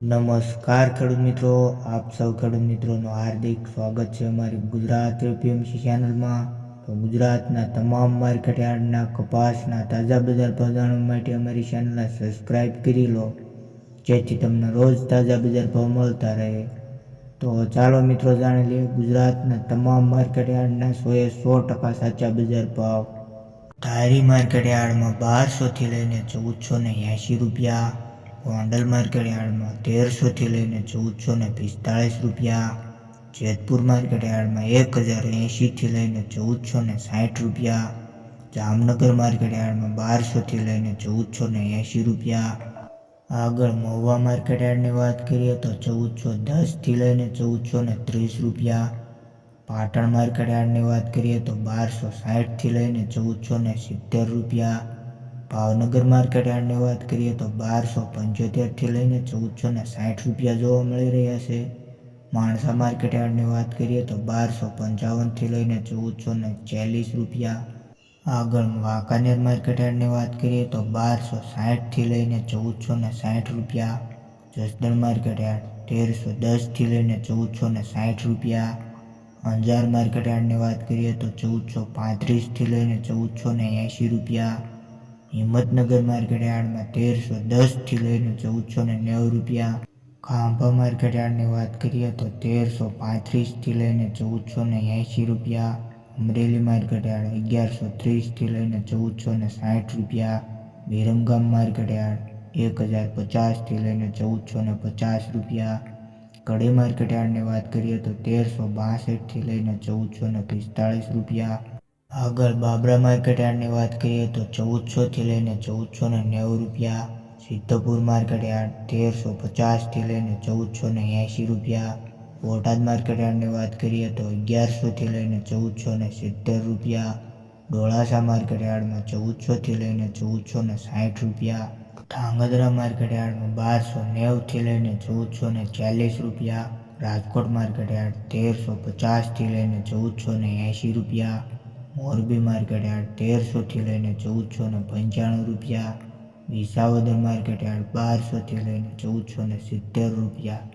નમસ્કાર ખેડૂત મિત્રો, આપ સૌ ખેડૂત મિત્રોનું હાર્દિક સ્વાગત છે અમારી ગુજરાત એપીએમસી ચેનલમાં. તો ગુજરાતના તમામ માર્કેટ યાર્ડના કપાસના તાજા બજાર ભાવ જાણવા માટે અમારી ચેનલને સબસ્ક્રાઇબ કરી લો, જેથી તમને રોજ તાજા બજાર ભાવ મળતા રહે. તો ચાલો મિત્રો જાણી લઈએ ગુજરાતના તમામ માર્કેટ યાર્ડના સોએ સો ટકા સાચા બજાર ભાવ. ધારી માર્કેટ યાર્ડમાં બારસોથી લઈને ચૌદસો ને રૂપિયા ગોંડલ માર્કેટ યાર્ડમાં તેરસોથી લઈને ચૌદસો ને પિસ્તાળીસ રૂપિયા, જેતપુર માર્કેટ યાર્ડમાં એક હજાર એંશીથી લઈને ચૌદસો ને સાઠ રૂપિયા, જામનગર માર્કેટ યાર્ડમાં બારસોથી લઈને ચૌદસો ને એંશી રૂપિયા. આગળ મહુવા માર્કેટ યાર્ડની વાત કરીએ તો ચૌદસો દસથી લઈને ચૌદસો ને ત્રીસ રૂપિયા. પાટણ માર્કેટ યાર્ડની વાત કરીએ તો બારસો સાઠથી લઈને ચૌદસો ને સિત્તેર રૂપિયા. ભાવનગર માર્કેટ યાર્ડની વાત કરીએ તો બારસો પંચોતેરથી લઈને ચૌદસો ને સાઠ રૂપિયા જોવા મળી રહ્યા છે. માણસા માર્કેટ યાર્ડની વાત કરીએ તો બારસો પંચાવનથી લઈને ચૌદસો ને ચાલીસ રૂપિયા. આગળ વાંકાનેર માર્કેટ યાર્ડની વાત કરીએ તો બારસો સાઠથી લઈને ચૌદસો ને સાઠ રૂપિયા. જસદણ માર્કેટ યાર્ડ તેરસો દસથી લઈને ચૌદસો ને સાઠ રૂપિયા. અંજાર માર્કેટ યાર્ડની વાત કરીએ તો ચૌદસો પાંત્રીસથી લઈને ચૌદસો ને એંશી રૂપિયા. હિંમતનગર માર્કેટ યાર્ડમાં તેરસો દસથી લઈને ચૌદસો ને નેવું રૂપિયા. ખાંભા માર્કેટ યાર્ડની વાત કરીએ તો તેરસો પાંત્રીસથી લઈને ચૌદસો ને એંશી રૂપિયા. અમરેલી માર્કેટ યાર્ડ અગિયારસો ત્રીસથી લઈને ચૌદસો ને સાઠ રૂપિયા. વિરમગામ માર્કેટ યાર્ડ એક હજાર પચાસથી લઈને ચૌદસો ને પચાસ રૂપિયા. કડી માર્કેટ યાર્ડની વાત કરીએ તો તેરસો બાસઠથી લઈને ચૌદસો ને પિસ્તાળીસ રૂપિયા. આગળ બાબરા માર્કેટ યાર્ડની વાત કરીએ તો ચૌદસોથી લઈને ચૌદસો ને નેવું રૂપિયા, સિદ્ધપુર માર્કેટ યાર્ડ તેરસો પચાસથી લઈને ચૌદસો ને એંશી રૂપિયા, બોટાદ માર્કેટ યાર્ડની વાત કરીએ તો અગિયારસોથી લઈને ચૌદસો ને સિત્તેર રૂપિયા, ડોળાસા માર્કેટ યાર્ડમાં ચૌદસોથી લઈને ચૌદસો ને સાઠ રૂપિયા, ધાંગધ્રા માર્કેટ યાર્ડમાં બારસો નેવથી લઈને ચૌદસો ને ચાલીસ રૂપિયા, રાજકોટ માર્કેટ યાર્ડ તેરસો પચાસથી લઈને ચૌદસો ને એંશી રૂપિયા મોરબી માર્કેટ યાર્ડ તેરસોથી લઈને ચૌદસો ને પંચાણું રૂપિયા. વિસાવદર માર્કેટ યાર્ડ બારસોથી લઈને ચૌદસો ને સિત્તેર રૂપિયા.